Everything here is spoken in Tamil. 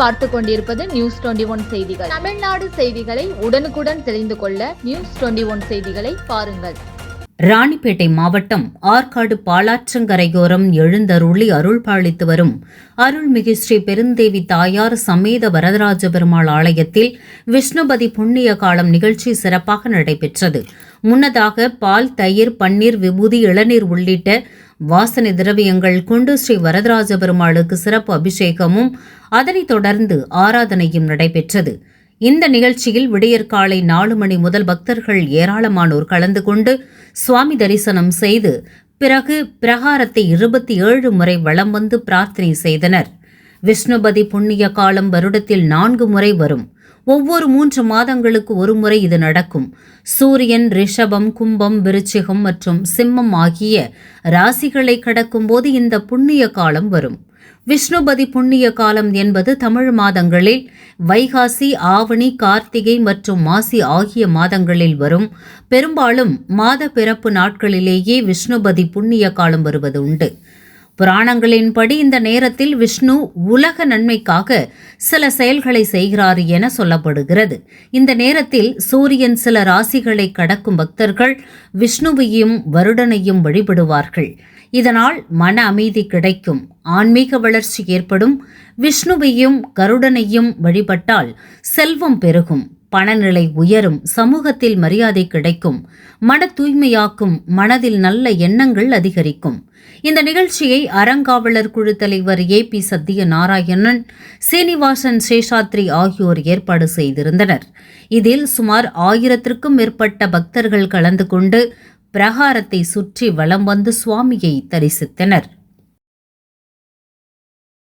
பார்த்து கொண்டிருப்பது நியூஸ் டுவெண்டி ஒன் செய்திகள். தமிழ்நாடு செய்திகளை உடனுக்குடன் தெரிந்து கொள்ள நியூஸ் டுவெண்டி ஒன் செய்திகளை பாருங்கள். ராணிப்பேட்டை மாவட்டம் ஆற்காடு பாலாற்றங்கரையோரம் எழுந்தருளி அருள் பாலித்து வரும் அருள்மிகு ஸ்ரீ பெருந்தேவி தாயார் சமேத வரதராஜ பெருமாள் ஆலயத்தில் விஷ்ணுபதி புண்ணிய காலம் நிகழ்ச்சி சிறப்பாக நடைபெற்றது. முன்னதாக பால் தயிர் பன்னீர் விபூதி இளநீர் உள்ளிட்ட வாசனை திரவியங்கள் கொண்டு ஸ்ரீ வரதராஜ பெருமாளுக்கு சிறப்பு அபிஷேகமும் அதனைத் தொடர்ந்து ஆராதனையும் நடைபெற்றது. இந்த நிகழ்ச்சியில் விடியற்காலை நாலு மணி முதல் பக்தர்கள் ஏராளமானோர் கலந்து கொண்டு சுவாமி தரிசனம் செய்து பிறகு பிரகாரத்தை இருபத்தி ஏழு முறை வலம் வந்து பிரார்த்தனை செய்தனர். விஷ்ணுபதி புண்ணிய காலம் வருடத்தில் நான்கு முறை வரும். ஒவ்வொரு மூன்று மாதங்களுக்கு ஒரு முறை இது நடக்கும். சூரியன் ரிஷபம் கும்பம் விருச்சிகம் மற்றும் சிம்மம் ஆகிய ராசிகளை கடக்கும்போது இந்த புண்ணிய காலம் வரும். விஷ்ணுபதி புண்ணிய காலம் என்பது தமிழ் மாதங்களில் வைகாசி ஆவணி கார்த்திகை மற்றும் மாசி ஆகிய மாதங்களில் வரும். பெரும்பாலும் மாத பிறப்பு நாட்களிலேயே விஷ்ணுபதி புண்ணிய காலம் வருவது உண்டு. புராணங்களின்படி இந்த நேரத்தில் விஷ்ணு உலக நன்மைக்காக சில செயல்களை செய்கிறார் என சொல்லப்படுகிறது. இந்த நேரத்தில் சூரியன் சில ராசிகளை கடக்கும் பக்தர்கள் விஷ்ணுவையும் வருடனையும் வழிபடுவார்கள். இதனால் மன அமைதி கிடைக்கும் ஆன்மீக வளர்ச்சி ஏற்படும் விஷ்ணுவையும் கருடனையும் வழிபட்டால் செல்வம் பெருகும். பணநிலை உயரும் சமூகத்தில் மரியாதை கிடைக்கும் மன தூய்மையாக்கும் மனதில் நல்ல எண்ணங்கள் அதிகரிக்கும். இந்த நிகழ்ச்சியை அறங்காவலர் குழு தலைவர் ஏ பி சத்திய நாராயணன் சீனிவாசன் சேஷாத்ரி ஆகியோர் ஏற்பாடு செய்திருந்தனர். இதில் சுமார் ஆயிரத்திற்கும் மேற்பட்ட பக்தர்கள் கலந்து கொண்டு பிரகாரத்தை சுற்றி வலம் வந்து சுவாமியை தரிசித்தனர்.